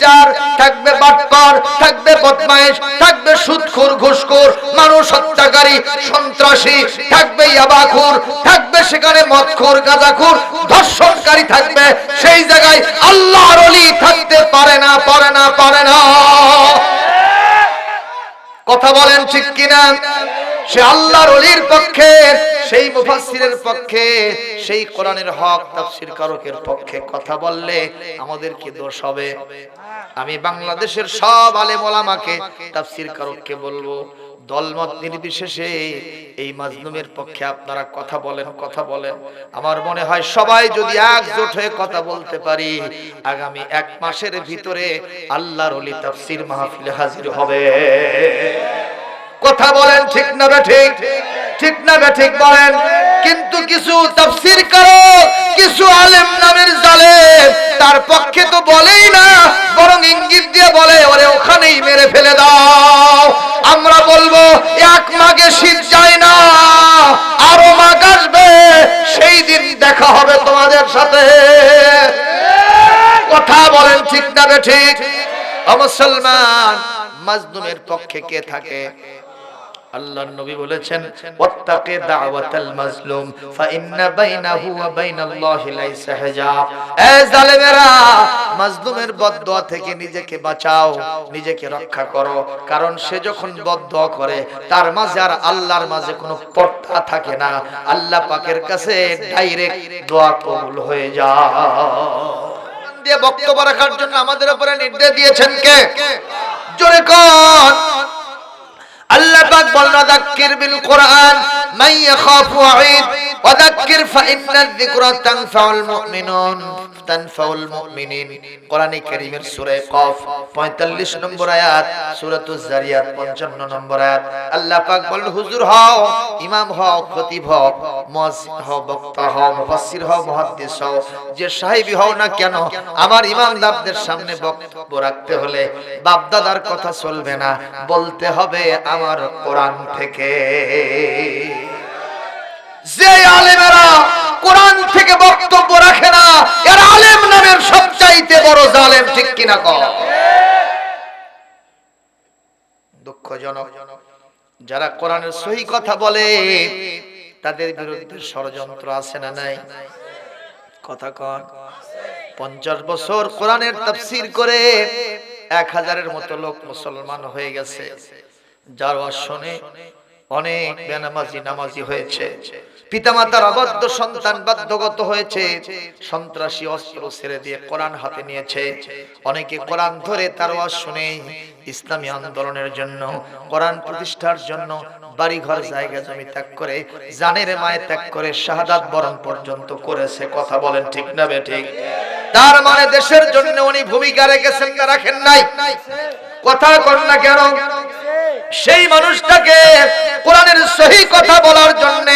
Cheater থাকবে বাটপার, থাকবে বদমাইশ, থাকবে মানুষ হত্যাকারী, সন্ত্রাসী, থাকবে থাকবে সেখানে মদখোর, গাঁজাখোর, ধর্ষণকারী থাকবে। সেই জায়গায় আল্লাহর ওলি থাকতে পারে না পারে না পারে না। কথা বলেন ঠিক কিনা? সে আল্লাহর অলির পক্ষে, সেই মুফাসসিরের পক্ষে, সেই কোরআনের হক তাফসীর কারকের পক্ষে কথা বললে আমাদের কি দোষ হবে? আমি বাংলাদেশের সব আলেম ওলামাকে তাফসীর কারককে বলব, দলমত নির্বিশেষে এই মাজলুমের পক্ষে আপনারা কথা বলেন কথা বলেন। আমার মনে হয় সবাই যদি একজোট হয়ে কথা বলতে পারি, আগামী এক মাসের ভিতরে আল্লাহর অলি তাফসীর মাহফিলে হাজির হবে। কথা বলেন ঠিক না ঠিক? ঠিক না ঠিক বলেন। কিন্তু কিছু তাফসীর করো, কিছু আলেম নামের জালেম, তার পক্ষে তো বলেই না, বরং ইঙ্গিত দিয়ে বলে, ওরে, ওখানেই মেরে ফেলে দাও। আমরা বলব, এক মাগে শীত যায় না, আরও মাগ আসবে, সেই দিন দেখা হবে তোমাদের সাথে। কথা বলেন ঠিক না ঠিক? মুসলমান মাজলুমের পক্ষে কে থাকে? আল্লাহর নবী বলেছেন, ওয়াত্তাকি দাওয়াতাল মাজলুম বাইনাহু ওয়া বাইনাল্লাহি লাইসা হিজাব। এ জালেমেরা, মাজলুমের বদদুয়া থেকে নিজেকে বাঁচাও, নিজেকে রক্ষা করো। কারণ সে যখন বদদুয়া করে, তার মাঝে আর আল্লাহর মাঝে কোনো পর্দা থাকে না। আল্লাহ পাকের কাছে ডাইরেক্ট দোয়া কবুল হয়ে যায়। দিয়ে বক্তব্য রাখার জন্য আমাদের উপরে নির্দেশ দিয়েছেন কে? জোরে কোন। বলেন দাক্কির বিল কোরআন মাই ইয়াখাফু ওয়াঈদ যিকরা তানফাউল মুমিনুন, তানফাউল মুমিনিন। কারীমের সূরা কফ 45 নম্বর আয়াত সূরাতুজ জারিয়াত 55 নম্বর আয়াত। আল্লাহ পাক বলেন, হুজুর হও, ইমাম হও, খতিব হও, মুয়াজ্জিন হও, বক্তা হও, মুফাসসির হও, মুহাদ্দিস হও, যে সাহেবী হও না কেন, আমার ইমাম দাবদের সামনে বক্তব্য রাখতে হলে বাপদাদার কথা চলবে না। বলতে হবে আমার কোরআন থেকে। যারা কোরআনের সহি কথা বলে, তাদের বিরুদ্ধে ষড়যন্ত্র আছে না নাই? কথা পঞ্চাশ বছর কোরআনের তাফসির করে এক হাজারের মতো লোক মুসলমান হয়ে গেছে। যার শুনে অনেক বেনামাজি নামাজি হয়েছে। পিতামাতার অবাধ্য সন্তান বাধ্যগত হয়েছে। সন্ত্রাসী অস্ত্র ছেড়ে দিয়ে কোরআন হাতে নিয়েছে। অনেকে কোরআন ধরে তার ওয়াজ শুনে ইসলামী আন্দোলনের জন্য, কোরআন প্রতিষ্ঠার জন্য বাড়ি ঘর জায়গা জমি ত্যাগ করে, জানের মায়ে ত্যাগ করে শাহাদাত বরণ পর্যন্ত করেছে। কথা বলেন ঠিক না বে ঠিক? তার মানে দেশের জন্য উনি ভূমিকা রেখেছেন রাখেন নাই। কথা কর না কেন? সেই মানুষটাকে কোরআনের সহি কথা বলার জন্য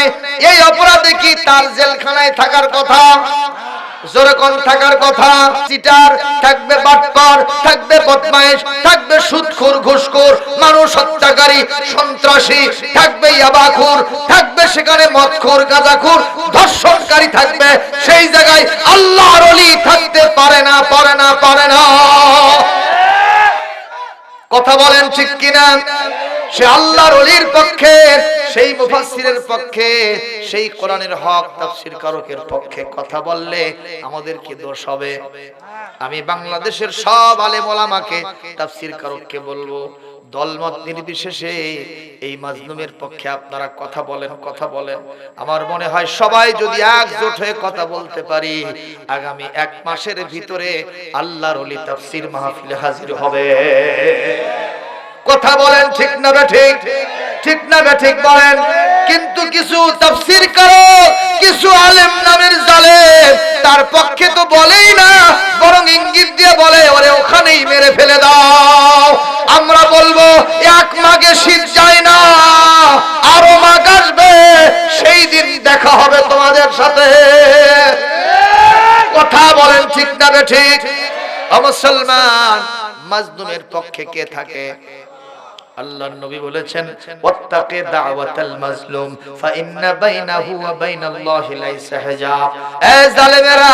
এই অপরাধে কি তার জেলখানায় থাকার কথা? থাকার কথা? চিটার, থাকবে বাটপার থাকবে থাকবে মানুষ হত্যাকারী, সন্ত্রাসী, থাকবে থাকবে সেখানে ধর্ষণকারী থাকবে। সেই জায়গায় আল্লাহর ওলি থাকতে পারে না পারে না পারে না। কথা বলেন ঠিক কিনা? সে আল্লাহর অলির পক্ষে, সেই মুফাসসিরের পক্ষে, সেই কোরআনের হক তাফসীর কারকের পক্ষে কথা বললে আমাদের কি দোষ হবে? আমি বাংলাদেশের সব আলেম ওলামাকে তাফসীর কারককে বলব, দলমত নির্বিশেষে এই মাজলুমের পক্ষে আপনারা কথা বলেন কথা বলেন। আমার মনে হয় সবাই যদি একজোট হয়ে কথা বলতে পারি, আগামী এক মাসের ভিতরে আল্লাহর অলি তাফসীর মাহফিলে হাজির হবে। কথা বলেন ঠিক না ঠিক? ঠিক না ঠিক বলেন। কিন্তু কিছু তাফসীর করো, কিছু আলেম নামের জালেম, তার পক্ষে তো বলেই না, বরং ইঙ্গিত দিয়ে বলে, ওরে, ওখানেই মেরে ফেলে দাও। আমরা বলব, এক মাগে শীত যায় না, আরও মাগ আসবে, সেই দিন দেখা হবে তোমাদের সাথে। কথা বলেন ঠিক না ঠিক? মুসলমান মাজলুমের পক্ষে কে থাকে? আল্লাহর নবী বলেছেন, ওয়াত্তাকি দাওয়াতাল মাজলুম বাইনাহু ওয়া বাইনাল্লাহি লাইসা হিজাব। এ জালেমেরা,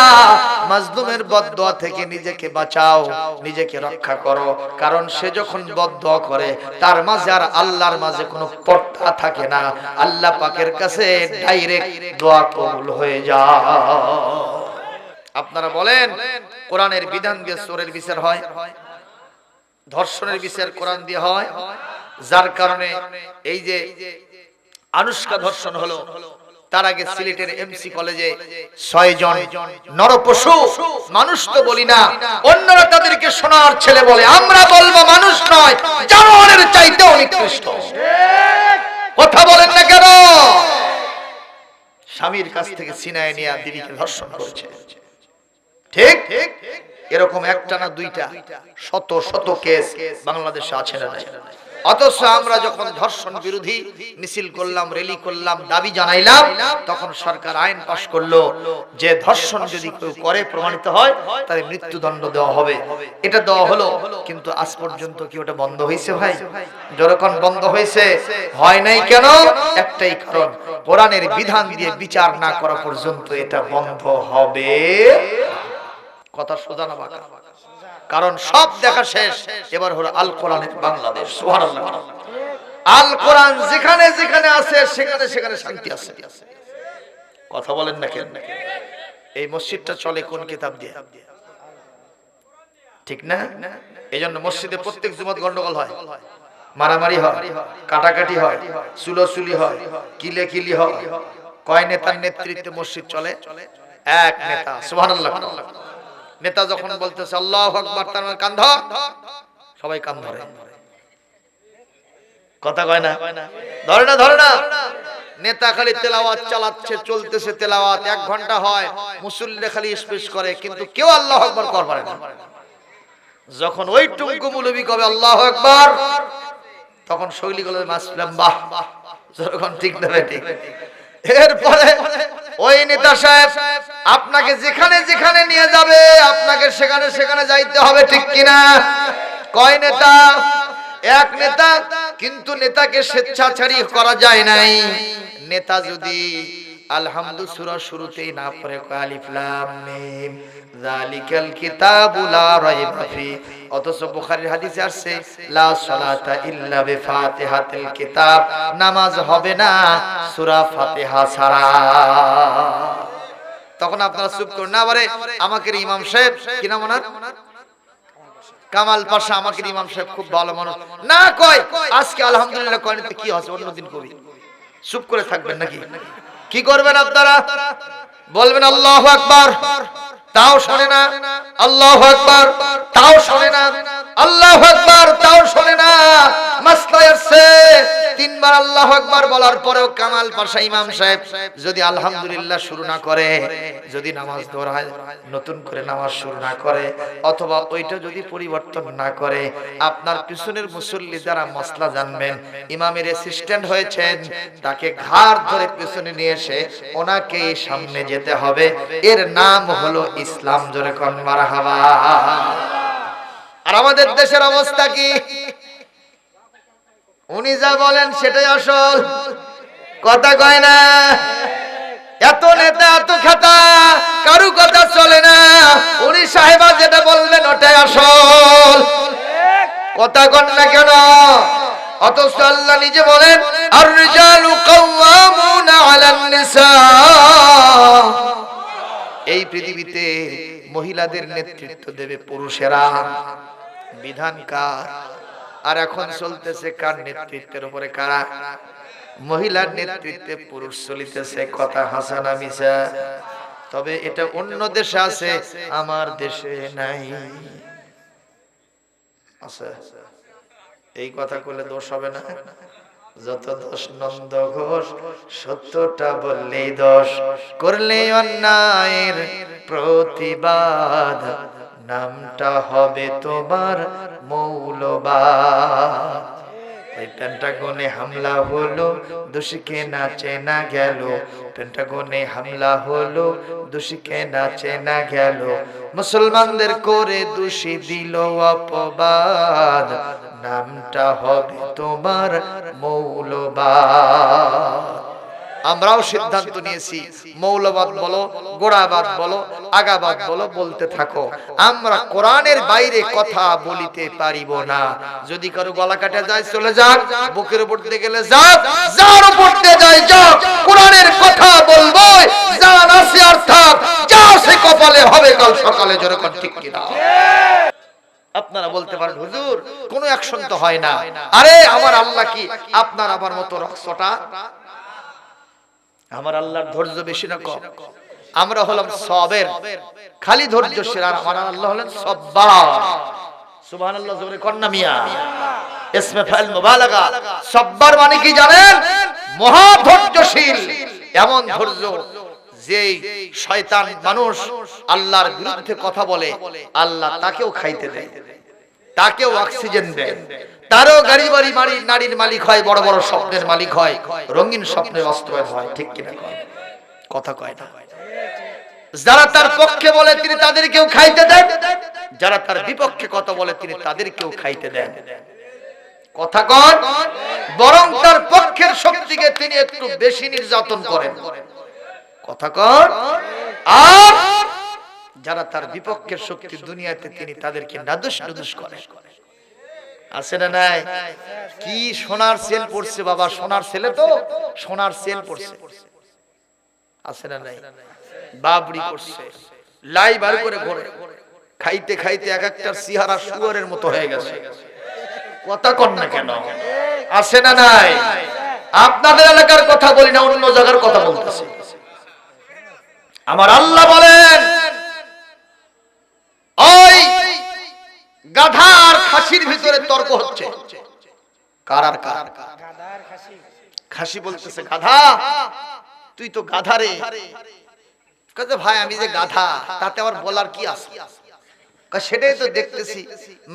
মাজলুমের বদদোয়া থেকে নিজেকে বাঁচাও, নিজেকে রক্ষা করো। কারণ সে যখন বদদোয়া করে, তার মাঝে আর আল্লাহর মাঝে কোনো পর্দা থাকে না। আল্লাহ পাকের কাছে ডাইরেক্ট দোয়া কবুল হয়ে যায়। আপনারা বলেন, কোরআনের বিধান দিয়ে বিচার হয়? ধর্ষণের বিচার কোরআন দিয়ে হয়, যার কারণে এই যে আনুষ্কা ধর্ষণ হলো, তার আগে সিলেটের এমসি কলেজে ছয় জন নরপশু, মানুষ তো বলি না, অন্যরা তাদেরকে সোনার ছেলে বলে। আমরা বলব মানুষ নয়, জানোয়ারের চাইতে নিকৃষ্ট। কথা বলেন না কেন? স্বামীর কাছ থেকে সিনায় নিয়ে দিদিকে ধর্ষণ করেছে। ঠিক? এরকম একটা না দুইটা শত শত কেস বাংলাদেশে আছে না অথচ আমরা যখন ধর্ষণ বিরোধী মিছিল করলাম, রেলি করলাম, দাবি জানাইলাম, তখন সরকার আইন পাশ করল যে ধর্ষণ যদি কেউ করে, প্রমাণিত হয়, তাহলে মৃত্যুদণ্ড দেওয়া হবে। এটা দেওয়া হলো, কিন্তু আজ পর্যন্ত কি ওটা বন্ধ হয়েছে ভাই? যখন বন্ধ হয়েছে, হয় নাই কেন? একটাই কারণ, কোরআনের বিধান দিয়ে বিচার না করা পর্যন্ত এটা বন্ধ হবে। কথা সোজা না বাঁকা। কারণ সব দেখা শেষ, এবার হলো আল কোরআনের বাংলাদেশ। আল কোরআন যেখানে যেখানে আছে, সেখানে সেখানে শান্তি আছে। কথা বলেন না কেন? এই মসজিদটা চলে কোন কিতাব দিয়ে? ঠিক না? এই জন্য মসজিদে প্রত্যেক জুমত গন্ডগোল হয়। মারামারি হয়, কাটাকাটি হয়, চুলোচুলি হয় কিলে কিলি হয়। কয় নেতার নেতৃত্বে মসজিদ চলে? এক নেতা। সুবহানাল্লাহ। নেতা যখন বলতেছে আল্লাহ আকবার তার মানে কান ধর। সবাই কান ধরে। কথা কয় না? ধরে না ধরে না। নেতা খালি তেলাওয়াত চালাচ্ছে চলতেছে তেলাওয়াত। এক ঘণ্টা হয় মুসল্লিরা খালি স্পেস করে কিন্তু কেউ আল্লাহ আকবার কর পারে না। যখন ওই টুঙ্কু মুলবি কবে আল্লাহ আকবার তখন শৈলী গুলো মাসলাম বাহ যখন ঠিক দেবে ঠিক। এরপরে ওই নেতা সাহেব, আপনাকে যেখানে যেখানে নিয়ে যাবে, আপনাকে সেখানে সেখানে যাইতে হবে, ঠিক কিনা? কয় নেতা? এক নেতা, কিন্তু নেতাকে স্বেচ্ছাচারী করা যায় নাই। নেতা যদি তখন আপনারা চুপ করুন। না বারে আমাকে ইমাম সাহেব কামাল পাশা, আমাকে ইমাম সাহেব, খুব ভালো মানুষ। না কয়, আজকে আলহামদুলিল্লাহ কয়নি তো কি আছে অন্যদিন কবি। চুপ করে থাকবেন নাকি? কি করবেন আপনারা? বলবেন আল্লাহ আকবার। তাও শোনে না। আল্লাহ আকবার। তাও শোনে না। আল্লাহ আকবার। তাও শোনে না। আপনার পিছনের মুসল্লি যারা মসলা জানবেন, ইমামের অ্যাসিস্ট্যান্ট হয়েছেন, তাকে ঘাড় ধরে পিছনে নিয়ে এসে ওনাকে সামনে যেতে হবে। এর নাম হলো ইসলাম জোরে কন, মারহাবা। আর আমাদের দেশের অবস্থা কি? উনি যা বলেন সেটাই আসল। কথা কয় না। এত নেতা, এত খাতা, কারু কথা চলে না। উনি সাহেবা যেটা বলবেন ওটাই আসল। কথা কন না কেন? অথচ আল্লাহ নিজে বলেন, আর রিজালু কাওয়ামুনা আলান নিসা। এই পৃথিবীতে মহিলাদের নেতৃত্ব দেবে পুরুষেরা। বিধান কার? আর এখন চলতেছে কার নেতৃত্বের উপরে কারা? মহিলার নেতৃত্বে পুরুষ চলিতেছে, কথা হাসানা মিশা তবে এটা অন্য দেশে আছে, আমার দেশে নাই। আছে এই কথা করলে দোষ হবে না। যত দোষ নন্দ ঘোষ, সত্যটা বললেই দোষ। করলে অন্যায়ের প্রতিবাদ, নামটা হবে তোমার মৌলবাদ। পেন্টাগনে হামলা হলো, দোষীকে না গেল। পেন্টাগনে হামলা হলো, দোষীকে না গেল। মুসলমানদের করে দোষী দিল অপবাদ। নামটা হবে তোমার মৌলবাদ। আমরাও সিদ্ধান্ত নিয়েছি, মৌলবাদ বলো, গোড়াবাদ বলো, আগাবাদ বলো, বলতে থাকো। আমরা কোরআনের বাইরে কথা বলিতে পারিব না। যদি কারও গলা কাটা যায়, চলে যাক, বুকের উপর দিয়ে গেলে যাক, যার উপর দিয়ে যায়, যাক, কোরআনের কথা বলব জান আছে আর থাক যা সে কপালে হবে কাল সকালে, যেরকম ঠিক কিনা। আপনারা বলতে পারেন হুজুর কোনো অ্যাকশন তো হয় না। আরে আমার আল্লাহ কি? আপনার আমার মতো রক্তটা? আমার আল্লাহর ধৈর্য বেশি না কম। আমরা হলাম সবের খালি ধৈর্যশীল আর আমার আল্লাহ হলেন সব্বার। সুবহানাল্লাহ জোরে কন্না মিয়া। ইসমে ফাইল মুবালাগা। সব্বার মানে কি জানেন? মহা ধৈর্যশীল। এমন ধৈর্য যে শয়তান মানুষ আল্লাহর বিরুদ্ধে কথা বলে, আল্লাহ তাকেও খাইতে দেয়, তাকেও অক্সিজেন দেয়। তারও গাড়ি বাড়ি বাড়ি, নারীর মালিক হয়, বড় বড় স্বপ্নের মালিক হয়, রঙিন স্বপ্নের বাস্তবায়ন হয়, ঠিক কিনা কয়? কথা কয় না। যারা তার পক্ষে বলে, তিনি তাদেরকেও খাইতে দেন। যারা তার বিপক্ষে কথা বলে, তিনি তাদেরকেও খাইতে দেন। কথা কন বরং তার পক্ষের শক্তিকে তিনি একটু বেশি নির্যাতন করেন। কথা কন আর যারা তার বিপক্ষের শক্তি দুনিয়াতে তিনি তাদেরকে নাদুস নাদুস করেন। আছে না নাই? কি সোনার সেল পড়ছে বাবা? সোনার ছেলে তো সোনার সেল পড়ছে। আছে না নাই? বাবরি করছে। লাই বার করে ঘরে। খাইতে খাইতে এক একটা সিহারা শুয়ারের মতো হয়ে গেছে। কথা কন না কেন? আছে না নাই? আপনাদের এলাকার কথা বলি না অন্য জায়গার কথা বলতেছি। আমার আল্লাহ বলেন, ওই গাধা আর খাসির ভিতরে তর্ক হচ্ছে। কার আর কার? খাসি বলতেছে, গাধা, তুই তো গাধা রে। ভাই, আমি যে গাধা, তাতে আবার বলার কি আছে? সেটাই তো দেখতেছি।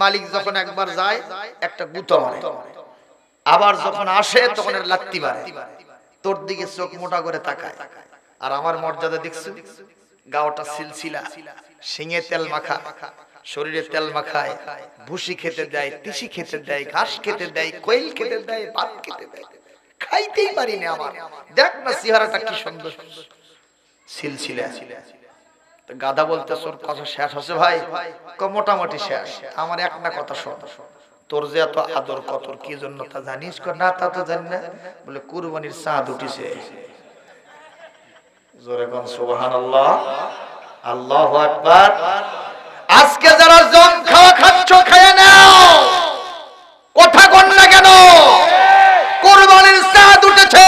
মালিক যখন একবার যায়, একটা গুতো আবার যখন আসে, তখন লাত্তি মারে। তোর দিকে চোখ মোটা করে তাকায়। আর আমার মর্যাদা দেখছ? গাওটা সিলসিলা, শিঙে তেল মাখা, শরীরে তেল মাখায়, ভুসি খেতে দেয়, তিসি খেতে দেয়, ঘাস খেতে দেয়, কোয়েল খেতে দেয়, ভাত খেতে দেয়। খাইতেই পারি না আমার। দেখ না চেহারাটা কি সুন্দর। সিলসিলা। গাধা বলতে তোর কথা শেষ হচ্ছে ভাই? মোটামুটি শেষ। আমার এক না কথা শোন। তোর যে এত আদর কত কি জন্য তা জানিস? না তা তো জানি না। বলে কুরবানির চাঁদ উঠিছে। আজকে যারা জম খাওয়া খাচ্ছ খেয়ে নাও। কথা কন না কেন? কোরবানির চাঁদ উঠেছে।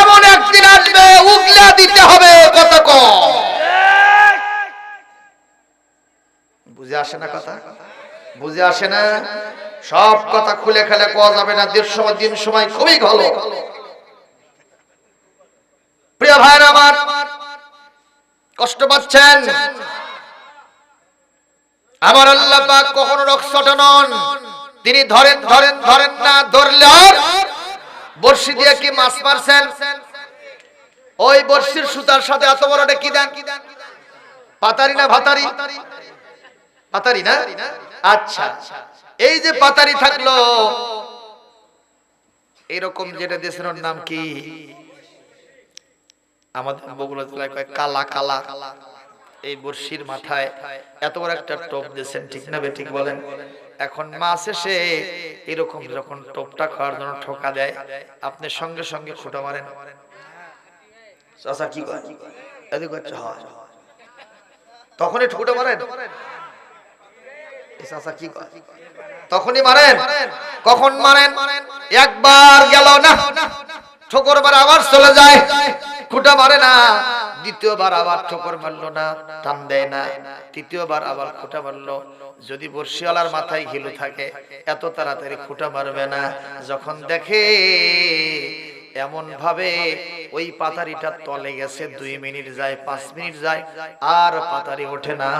এমন একদিন আসবে, উগলা দিতে হবে কত বুঝে আসে না কথা? বুঝে আসে না? সব কথা খুলে খেলে কোয়া যাবে না? দেড় সময় দিন সময় খুবই ভালো প্রিয় ভাইরা আমার কষ্ট পাচ্ছেন? আমার আল্লাহ পাক কখনো রক্ষট নন। তিনি ধরেন ধরেন ধরেন না, ধরলে বর্ষি দিয়ে কি মাছ মারছেন? ওই বর্ষির সুতার সাথে এত বড়টা কি দেন? পাতারি না ভাতারি? পাতারি না? আচ্ছা এই যে পাতারি থাকল, এরকম যেটা দেশের নাম কি? আমাদের বগুড়া জেলায় কালা কালা। এই বর্ষির মাথায় এত বড় একটা টোপ দিয়েছেন, ঠিক না ঠিক বলেন? এখন মাছ এসে এরকম যখন টোপটা খাওয়ার জন্য ঠোকা দেয়, আপনি সঙ্গে সঙ্গে খুঁটা মারেন। কি তখনই ঠুকুটা মারেন? তখনই মারেন? কখন মারেন? একবার গেল না, ঠোকর আবার চলে যায়। খুঁটা মারে না। দ্বিতীয়বার আবার ঠোকর মারলো না, টান দেয় না। তৃতীয়বার আবার খুঁটা মারলো। যদি বর্ষিওয়ালার মাথায় ঘিলু থাকে, এত তাড়াতাড়ি খুঁটা মারবে না। যখন দেখে এমন ভাবে ওই পাতারিটা তলে গেছে, দুই মিনিট যায়, পাঁচ মিনিট যায়, আর পাতারি ওঠে না।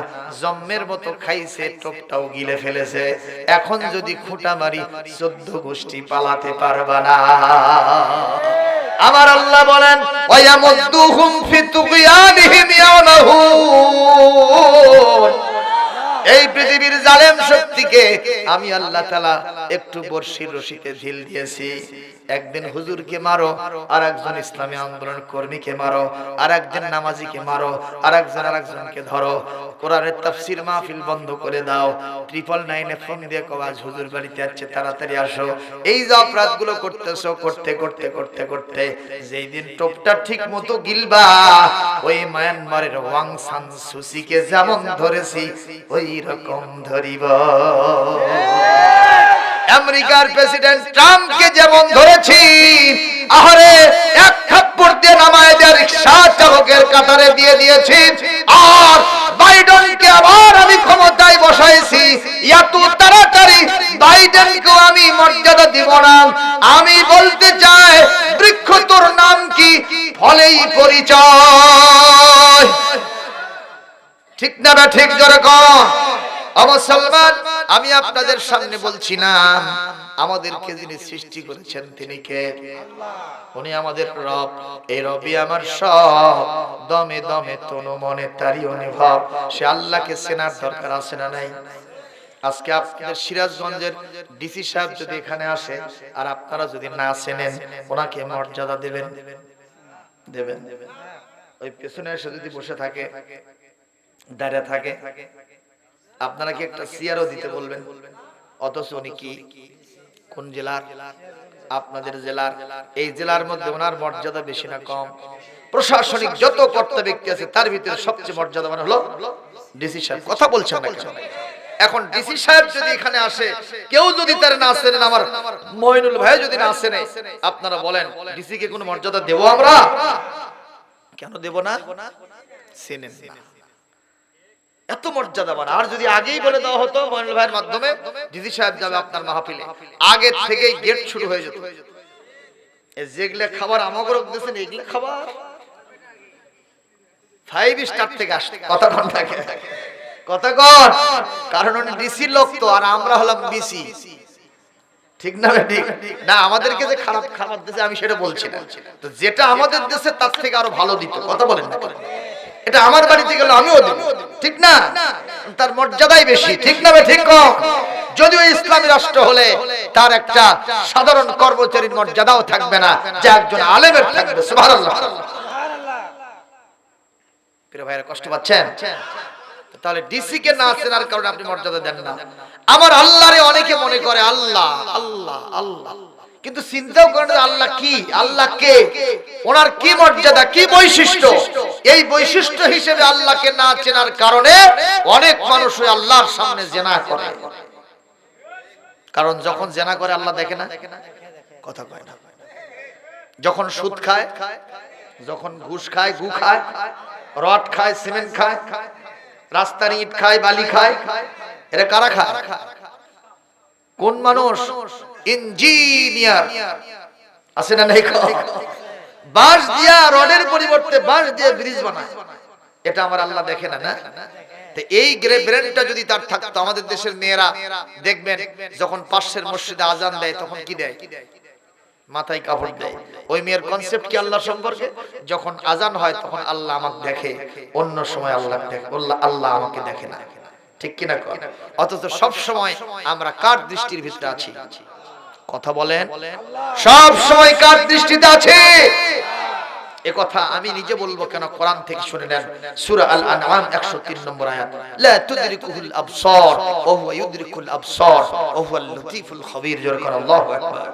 জম্মের মতো খাইছে, টোপটাও গিলে ফেলেছে। এখন যদি খুঁটা মারি, চোদ্দ গোষ্ঠী পালাতে পারবা না। আমার আল্লাহ বলেন ফি এই পৃথিবীর জালেম শক্তিকে আমি আল্লাহ তাআলা একটু বর্ষির রশিতে ঢিল দিয়েছি। একদিন হুজুরকে মারো আর একজন ইসলামী আন্দোলন কর্মীকে মারো আর একজন নামাজিকে মারো আর একজন আর একজনকে ধরো। কোরআনের তাফসির মাহফিল বন্ধ করে দাও। ট্রিপল নাইনে ফোন দিয়ে কবাজ হুজুর বাড়িতে আছে তাড়াতাড়ি আসো। এই যে অপরাধগুলো করতেছো, করতে করতে করতে করতে, যেই দিন টোপটা ঠিক মতো গিলবা, ওই মায়ানমারের ওয়াং সান সুসিকে যেমন ধরেছি, ওই রকম ধরিব। আমেরিকার প্রেসিডেন্ট ট্রাম্পকে যেমন ধরেছি, আহারে এক থাপ্পড় দিয়ে নামায় দেওয়া রিক্সা চালকের কাতারে দিয়ে দিয়েছি। আর বাইডেনকে আবার আমি ক্ষমতায় বসাইছি। এত তাড়াতাড়ি বাইডেনকেও আমি মর্যাদা দিব না। আমি বলতে চাই, বৃক্ষ তোর নাম কি? ফলেই পরিচয়। ঠিক না ঠিক জোরে কর মুসলমান আমি আপনাদের সামনে বলছি না, আমাদেরকে যিনি সৃষ্টি করেছেন তিনি কে? উনি আমাদের রব, এই রবি আমার সব। দমে দমে তনু মনে তারই অনুভব। সে আল্লাহকে চেনার দরকার আছে না নাই? আজকে আপনাদের সিরাজগঞ্জের ডিসি সাহেব যদি এখানে আসে, আর আপনারা যদি না চেনেন, ওনাকে মর্যাদা দেবেন। দেবেন। ওই পেছনে এসে যদি বসে থাকে, দাঁড়িয়ে থাকে আপনারা কি একটা সিয়ারও দিতে বলবেন? অথচ উনি কি? কোন জেলার? আপনাদের জেলার। এই জেলার মধ্যে ওনার মর্যাদা বেশি না কম? প্রশাসনিক যত কর্তা ব্যক্তি আছে, তার ভিতরে সবচেয়ে মর্যাদাবান হলো ডিসি সাহেব। কথা বলছেন না কেন? এখন ডিসি সাহেব যদি এখানে আসে, কেউ যদি তার না আসেন আমার মইনুল ভাই যদি না আসেন আপনারা বলেন ডিসি কে কোনো মর্যাদা দেব আমরা? কেন দেব না? না। এত মর্যাদাবান আর যদি আগেই বলে দেওয়া হতো মইনুল ভাইয়ের মাধ্যমে দিদি সাহেব যাবে আপনার মাহফিলে। আগে থেকেই গেট শুরু হয়ে যেত। যেগুলা খাবার আমাকে দিয়েছেন, এগুলো খাবার? ফাইভ স্টার থেকে আসছে কথা থাকে কথা কারণ উনি ডিসি লোক তো, আর আমরা হলাম ঠিক না ঠিক না, আমাদেরকে যে খারাপ খাবার দিয়েছে, আমি সেটা বলছি না। তো যেটা আমাদের দেশে তার থেকে আরও ভালো দিত। কথা বলেন না এটা আমার বাড়িতে গেলে আমিও দেব। ঠিক না? তার মর্যাদাই বেশি। ঠিক না ঠিক কম যদিও ইসলামী রাষ্ট্র হলে তার একটা সাধারণ কর্মচারীর মর্যাদাও থাকবে না, যে একজন আলেমের থাকবে কষ্ট পাচ্ছেন? তাহলে ডিসি কে না চেনার কারণে আপনি মর্যাদা দেন না। আমার আল্লাহরে অনেকে মনে করে, আল্লাহ আল্লাহ আল্লাহ। কিন্তু চিন্তাও করেন আল্লাহ কি? আল্লাহ কে? ওনার কি মর্যাদা, কি বৈশিষ্ট্য? এই বৈশিষ্ট্য হিসেবে আল্লাহকে না চেনার কারণে অনেক মানুষ আল্লাহর সামনে জেনা করে। কারণ যখন জেনা করে, আল্লাহ দেখে না। কথা কয় না। যখন সুদ খায়, যখন ঘুষ খায়, গু খায়, রড খায়, সিমেন্ট খায়, রাস্তার ইট খায়, বালি খায়, এরা কারা খায়? কোন মানুষ? ইঞ্জিনিয়ার। আছে না নাই বাঁশ দিয়া রডের পরিবর্তে বাঁশ দিয়ে ব্রিজ বানায়। এটা আমার আল্লাহ দেখে না না? এই গ্রে ব্রেনটা যদি তার থাকতো, আমাদের দেশের মেয়েরা দেখবেন, যখন পাশের মসজিদে আজান দেয়, তখন কি দেয়? মাথায় কাপড় দেয়। ওই মেয়ের কনসেপ্ট কি আল্লাহ সম্পর্কে? যখন আজান হয়, তখন আল্লাহ আমাকে দেখে, অন্য সময় আল্লাহ দেখে আল্লাহ আল্লাহ আমাকে দেখে না। ঠিক কিনা কর? অথচ সব সময় আমরা কার দৃষ্টির ভিতরে আছি? কথা বলেন? সব সময় কার দৃষ্টিতে আছে? কথা আমি নিজে বলব কেন? কোরআন থেকে শুনে নেন। সূরা আল আনআম 103 নম্বর আয়াত। লা তুদরিকুহুল আবসার ওয়া হুয়া ইউদরিকুল আবসার ওয়া হুয়াল লতীফুল খবীর। জোরে করে আল্লাহু আকবার।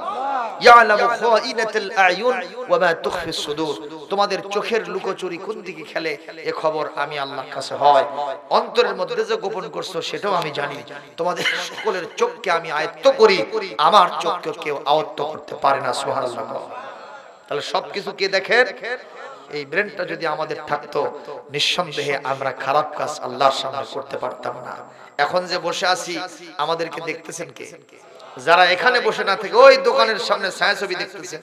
ইয়ালামু খাইনাতাল আয়ুন ওয়া মা তুখফিস সুদূর। তোমাদের চোখের লুকোচুরি কোন দিকে খেলে? এ খবর আমি আল্লাহর কাছে হয়। অন্তরের মধ্যে যে গোপন করছ, সেটাও আমি জানি। তোমাদের সকলের চোখকে আমি আয়ত্ত করি। আমার চোখকে কেউ আয়ত্ত করতে পারে না, সুবহানাল্লাহ। তাহলে সবকিছু কে দেখেন? এই ব্রেনটা যদি আমাদের থাকতো, নিঃসন্দেহে আমরা খারাপ কাজ আল্লাহর সামনে করতে পারতাম না। এখন যে বসে আছি, আমাদেরকে দেখতেছেন কে? যারা এখানে বসে না থেকে ওই দোকানের সামনে ছায়াছবি দেখতেছেন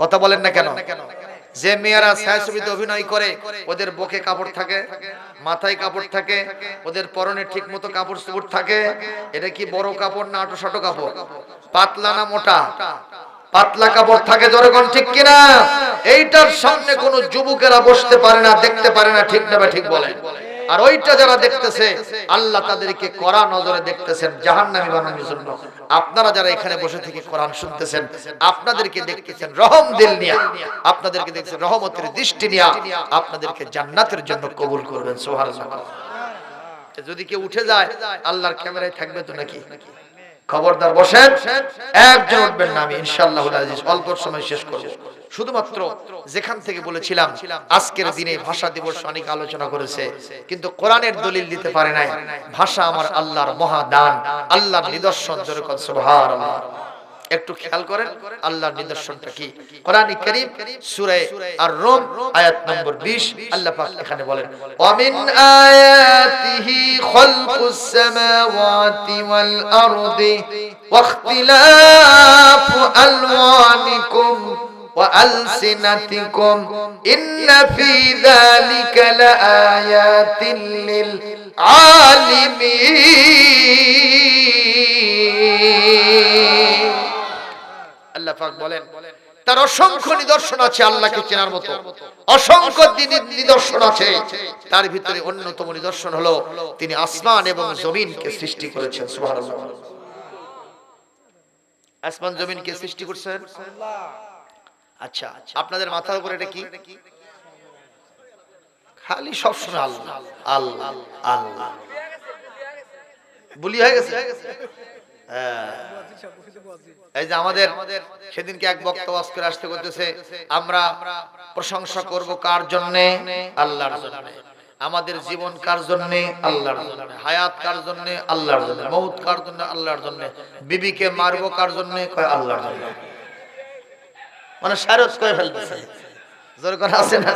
কথা বলেন না কেন? যে মেয়েরা ছায়াছবিতে অভিনয় করে, ওদের বুকে কাপড় থাকে, মাথায় কাপড় থাকে, ওদের পরনে ঠিক মতো কাপড় চোপড় থাকে। এটা কি বড় কাপড় না আটো শাটো কাপড়? পাতলা না মোটা? পাতলা কাপড় থাকে জনগণ ঠিক কিনা? এইটার সামনে কোনো যুবকেরা বসতে পারে না, দেখতে পারে না, ঠিক না ঠিক বলে। আর ওইটা যারা দেখতেছে, আল্লাহ তাদেরকে কড়া নজরে দেখতেছেন, জাহান্নামী বানানোর জন্য আপনারা যারা এখানে বসে থেকে কোরআন শুনতেছেন, আপনাদেরকে দেখতেছেন রহম দিল নিয়া। আপনাদেরকে দেখছেন রহমতের দৃষ্টি নিয়া। আপনাদেরকে জান্নাতের জন্য কবুল করবেন, সুবহানাল্লাহ। যদি কেউ উঠে যায়, আল্লাহর ক্যামেরায় থাকবে তো নাকি? খবরদার বসেন। একজন উঠবেন না আমি ইনশাআল্লাহ আজিজ, অল্প সময় শেষ করব। শুধুমাত্র যেখান থেকে বলেছিলাম, আজকের দিনে ভাষা দিবস অনেক আলোচনা করেছে, কিন্তু কোরআনের দলিল দিতে পারে নাই। ভাষা আমার আল্লাহর মহাদান, আল্লাহর নিদর্শন, জোরে সুবহানাল্লাহ। একটু খেয়াল করেন আল্লাহর নিদর্শনটা কি কোরআনী কারীম সূরা আর-রুম আয়াত নম্বর 20 আল্লাহ পাক এখানে বলেন ওয়ামিন আয়াতিহি খালকুস সামাওয়াতি ওয়াল আরদি واختلاف ألوانكم وألسنتكم إن في ذلك لآيات للعالمين আল্লাহ পাক বলেন, তার অসংখ্য নিদর্শন আছে আল্লাহকে চেনার মতো। অসংখ্য নিদর্শন আছে। তার ভিতরে অন্যতম নিদর্শন হলো, তিনি আসমান এবং জমিনকে সৃষ্টি করেছেন, সুবহানাল্লাহ। আসমান জমিনকে সৃষ্টি করছেন? আচ্ছা আপনাদের মাথার উপরে এটা কি? খালি সবসময় আল্লাহ আল্লাহ আল্লাহ। বলি হয়ে গেছে? এই যে আমাদের সেদিনকে এক আসতে করতেছে আমরা প্রশংসা করব কার জন্য? আল্লাহর জন্য। আমাদের জীবন কার জন্য? আল্লাহর হায়াত কার জন্য? আল্লাহর জন্য। মৌত কার জন্য? আল্লাহর জন্য। বিবিকে মারবো কার জন্য? কয় আল্লাহর জন্য। মানে সারস করে ফেলতেছে। জোর করে আছে না?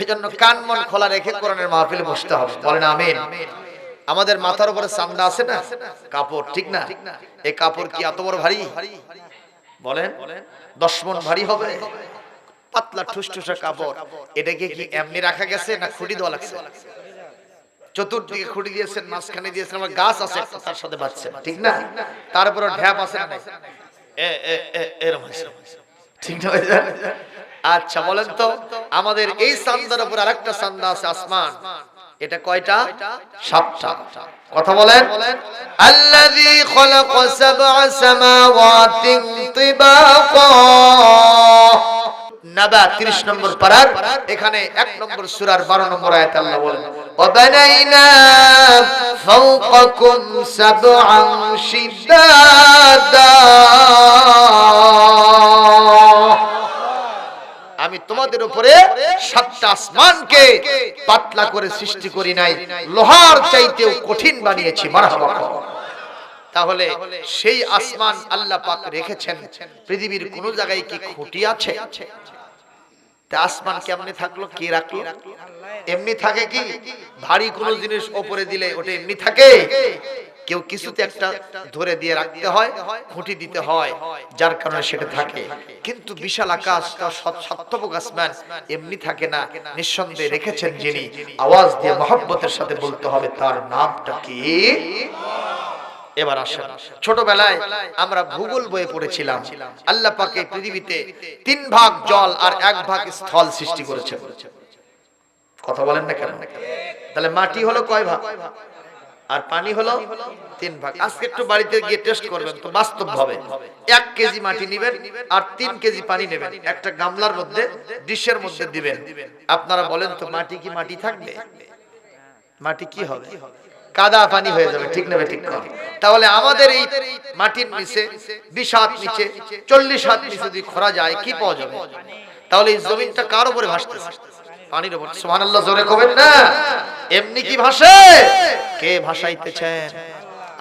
এই জন্য কান মন খোলা রেখে কোরআনের মাহফিলে বসতে হবে। বলেন আমিন। আমাদের মাথার উপরে চান্দা আছে না? কাপড়, ঠিক না? এই কাপড় কি এত বড় ভারী? বলেন, দশ মন ভারী হবে? পাতলা ঠুসঠুসা কাপড়। এটাকে কি এমনি রাখা গেছে না খুঁটি দেওয়া লাগছে? চতুর্দিকে খুঁটি দিয়েছেন, মাঝখানে দিয়েছেন আমার গাছ আছে তার সাথে বাচ্চা ঠিক না? তারপরে ঢ্যাপ আছে না। ঠিক না আচ্ছা বলেন তো, আমাদের এই সান্দার উপর আরেকটা সান্দা আছে, আসমান। এটা কয়টা? সাতটা। কথা বলেন। আল্লাযী খালাকা সাবআ সামাওয়াতিন তিবাকা। নাবা 30 নম্বর পারার। এখানে 1 নম্বর সূরার 12 নম্বর আয়াতে আল্লাহ বলেন ওয়াবানাইনা ফাওকাকুম সাবআন শিদাদা আমি তোমাদের উপরে সাতটা আসমানকে পাতলা করে সৃষ্টি করি নাই, লোহার চাইতেও কঠিন বানিয়েছি, মারহাবা তাহলে সেই আসমান আল্লাহ পাক রেখেছেন, পৃথিবীর কোন জায়গায় কি খুঁটি আছে? আসমান কেমনে থাকল, কে রাখল? এমনি থাকে কি? ভারী কোনো জিনিস ওপরে দিলে ওটা এমনি থাকে? কেউ কিছুতে একটা ধরে দিয়ে রাখতে হয় খুঁটি দিতে হয় যার কারণে সেটা থাকে। কিন্তু বিশাল আকাশ তার সত্যবক আসমান এমনি থাকে না। নিঃসন্দেহে রেখেছেন যিনি। আওয়াজ দিয়ে মহব্বতের সাথে বলতে হবে তার নামটা কি? এবার আসেন। ছোটবেলায় আমরা ভূগোল বইয়ে পড়েছিলাম। আল্লাহ পাকে পৃথিবীতে তিন ভাগ জল আর এক ভাগ স্থল সৃষ্টি করেছেন। কথা বলেন না কেন? তাহলে মাটি হলো কয় ভাগ? আর পানি হলো তিন ভাগ। আজকে একটু বাড়িতে গিয়ে টেস্ট করবেন তো বাস্তব ভাবে। এক কেজি মাটি নেবেন আর তিন কেজি পানি নেবেন। একটা গামলার মধ্যে, ডিশের মধ্যে দিবেন। আপনারা বলেন তো, মাটি কি মাটি থাকবে? মাটি কি হবে? কাদা পানি হয়ে যাবে, ঠিক নেবে ঠিক কর তাহলে আমাদের এই মাটির নিচে বিশ হাত নিচে, চল্লিশ হাত নিচে যদি খরা যায়, কি পাওয়া যাবে? তাহলে এই জমিনটা কার উপরে ভাসতেছে? পানির উপর সুবহানাল্লাহ জোরে কবেন না এমনি কি ভাসে কে ভাসাইতেছেন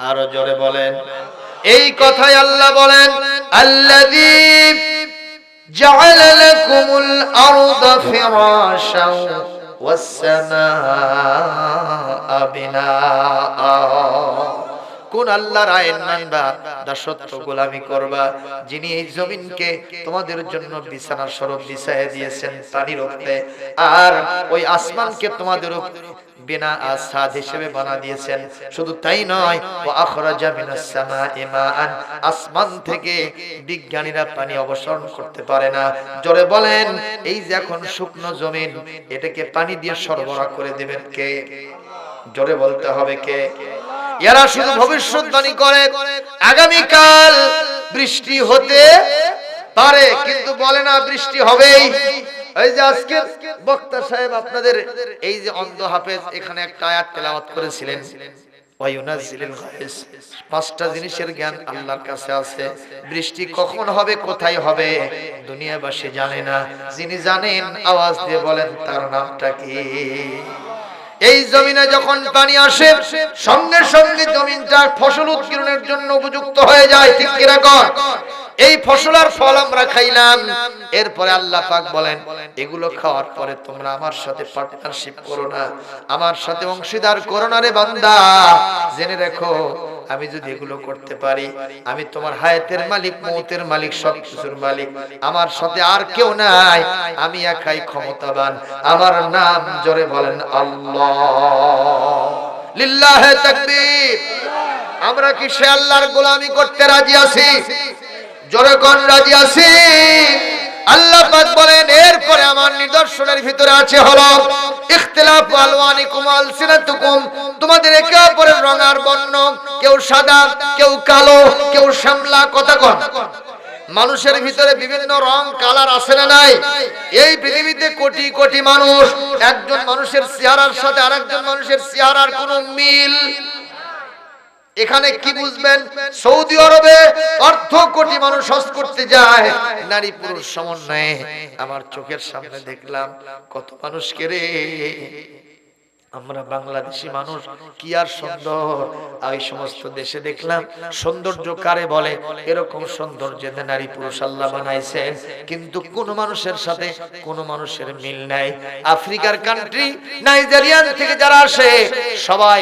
আরো জোরে বলেন এই কথাই আল্লাহ বলেন আল্লাযী جعل لكم الأرض فراشا والسماء بناء কোন আল্লাহর আইন মানবা দাসত্ব গোলামি করবা। যিনি এই জমিনকে তোমাদের জন্য বিছানা স্বরূপ বিছায় দিয়েছেন পানির উপরে আর ওই আসমানকে তোমাদের বিনা আসাদ হিসেবে বানা দিয়েছেন। শুধু তাই নয় ও আখরাজা মাআন। আসমান থেকে বিজ্ঞানীরা পানি অবসরণ করতে পারে না। জোরে বলেন, এই যে এখন শুকনো জমিন, এটাকে পানি দিয়ে সরবরাহ করে দেবেন কে? জোরে বলতে হবে কে? এরা শুধু ভবিষ্যৎবাণী করে, আগামীকাল বৃষ্টি হতে পারে, কিন্তু বলে না বৃষ্টি হবেই। এই যে আজকে বক্তা সাহেব আপনাদের এই যে অন্ধ হাফেজ এখানে একটা আয়াত তেলাওয়াত করেছিলেন। পাঁচটা জিনিসের জ্ঞান আল্লাহর কাছে আছে। বৃষ্টি কখন হবে, কোথায় হবে, দুনিয়াবাসী জানে না। যিনি জানেন, আওয়াজ দিয়ে বলেন, তার নামটা কি? এই জমিনে যখন পানি আসে, সঙ্গে সঙ্গে জমিনটা ফসল উৎকীর্ণের জন্য উপযুক্ত হয়ে যায়, ঠিক কীরকম এই ফসল আর ফল আমরা খাইলাম। এরপরে আল্লাহ পাক বলেন, এগুলো খাওয়ার পরে তোমরা আমার সাথে পার্টনারশিপ করো না। আমার সাথে অংশীদার করো না রে বান্দা। জেনে রেখো আমি যদি এগুলো করতে পারি, আমি তোমার হায়াতের মালিক, মৌতের মালিক, সব কিছুর মালিক। আমার সাথে আর কেউ নাই, আমি একাই ক্ষমতাবান। আমার নাম জোরে বলেন আল্লাহ। আমরা কি সে আল্লাহর গোলামি করতে রাজি আছি? জোরে কোন রাজি আছি? আল্লাহ পাক বলেন, এরপরে আমার নিদর্শনের ভিতরে আছে হলো, ইখতিলাফ আলওয়ানিকুম আলসিনাতুকুম। তোমাদের একে অপরের রং আর বর্ণ, কেউ সাদা, কেউ কালো, কেউ শ্যামলা, কথা কন। মানুষের ভিতরে বিভিন্ন রং, কালার আছে না নাই? এই পৃথিবীতে কোটি কোটি মানুষ, একজন মানুষের চেহারার সাথে আরেকজন মানুষের চেহারার কোনো মিল এখানে কি বুঝবেন? সৌদি আরবে অর্ধ কোটি মানুষ হজ করতে যায়। নারী পুরুষ সমন্বয়ে আমার চোখের সামনে দেখলাম কত মানুষকে রে। আমরা বাংলাদেশি মানুষ কি আর সুন্দর? এই সমস্ত দেশে দেখলাম সৌন্দর্য কারে বলে? এরকম সৌন্দর্য নারী পুরুষ আল্লাহ বানাইছেন। কিন্তু কোন মানুষের সাথে কোন মানুষের মিল নাই। আফ্রিকার কান্ট্রি নাইজেরিয়ান থেকে যারা আসে সবাই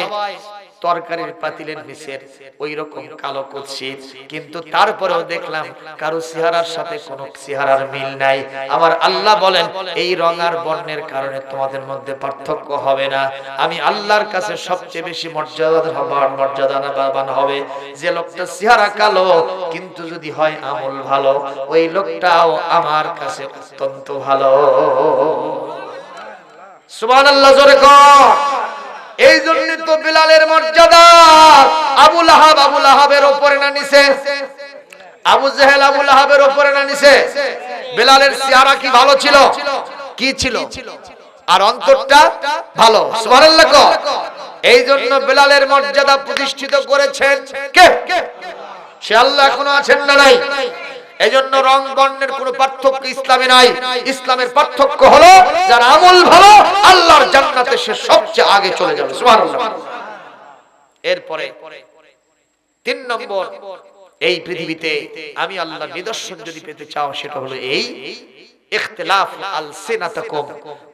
তরকারির পাতিলের নিচের ওই রকম কালো কুৎসিত। কিন্তু তারপরেও দেখলাম কারও চেহারার সাথে কোনো চেহারার মিল নাই। আমার আল্লাহ বলেন, এই রং আর বর্ণের কারণে তোমাদের মধ্যে পার্থক্য হবে না। আমি আল্লাহর কাছে সবচেয়ে বেশি মর্যাদা হবার মর্যাদাবান হবে। যে লোকটা চেহারা কালো, কিন্তু যদি হয় আমল ভালো, ওই লোকটাও আমার কাছে অত্যন্ত ভালো। সুবহানাল্লাহ, জোরে কর। এই জন্য তো বিলালের মর্যাদা। আবু লাহাব, আবু লাহাবের উপরে না নিছে? আবু জেহেল, আবু লাহাবের উপরে না নিছে? বিলালের চেহারা কি ভালো ছিল? কি ছিল? আর অন্তরটা ভালো। সুবহানাল্লাহ এই জন্য বিলালের মর্যাদা প্রতিষ্ঠিত করেছেন কে? সে আল্লাহ এখনও আছেন না নাই? এই জন্য রং বর্ণের কোন পার্থক্য ইসলামে নাই। ইসলামের পার্থক্য হলো, যার আমল ভালো, আল্লাহর জান্নাতে সে সবচেয়ে আগে চলে যাবে। সুবহানাল্লাহ। এরপরে তিন নম্বর, এই পৃথিবীতে আমি আল্লাহর নিদর্শন যদি পেতে চাও, সেটা হলো এই ইখতিলাফ আলসিনাতাকুম,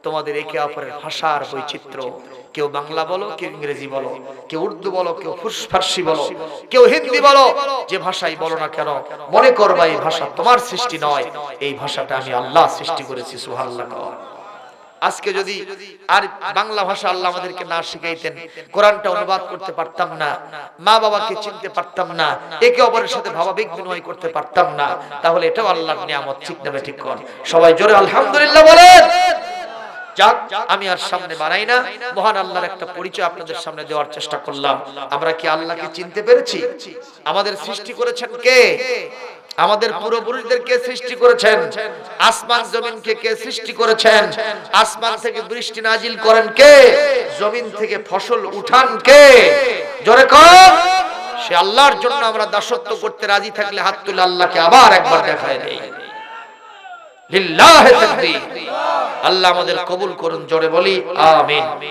তোমাদের একে অপরের ভাষার বৈচিত্র্য। কেউ বাংলা বলো কেউ ইংরেজি বলো কেউ উর্দু বলো কেউ ফার্সি বলো কেউ হিন্দি বলো যে ভাষাই বলো না কেন মনে করবা এই ভাষা তোমার সৃষ্টি নয় এই ভাষাটা আমি আল্লাহ সৃষ্টি করেছি সুবহানাল্লাহ আজকে যদি আর বাংলা ভাষা আল্লাহ আমাদেরকে না শিখাইতেন কোরআনটা অনুবাদ করতে পারতাম না মা বাবাকে চিনতে পারতাম না একে অপরের সাথে ভাবাবেগ বিনিময় করতে পারতাম না তাহলে এটাও আল্লাহর নিয়ামত ঠিক নেবে ঠিক কর। সবাই জোরে আলহামদুলিল্লাহ বলেন। যাক, আমি আর সামনে বাড়াই না। মহান আল্লাহর একটা পরিচয় আপনাদের সামনে দেওয়ার চেষ্টা করলাম। আমরা কি আল্লাহকে চিনতে পেরেছি? আমাদের সৃষ্টি করেছেন কে? আমাদের পূর্বপুরুষদের কে সৃষ্টি করেছেন? আসমান জমিনকে কে সৃষ্টি করেছেন? আসমান থেকে বৃষ্টি নাজিল করেন কে? জমিন থেকে ফসল উঠান কে? জোরে কর সে আল্লাহর জন্য আমরা দাসত্ব করতে রাজি থাকলে হাত তুলে আল্লাহকে আবার একবার দেখায় দেই। আল্লাহ আমাদের কবুল করুন জোরে বলি আমিন।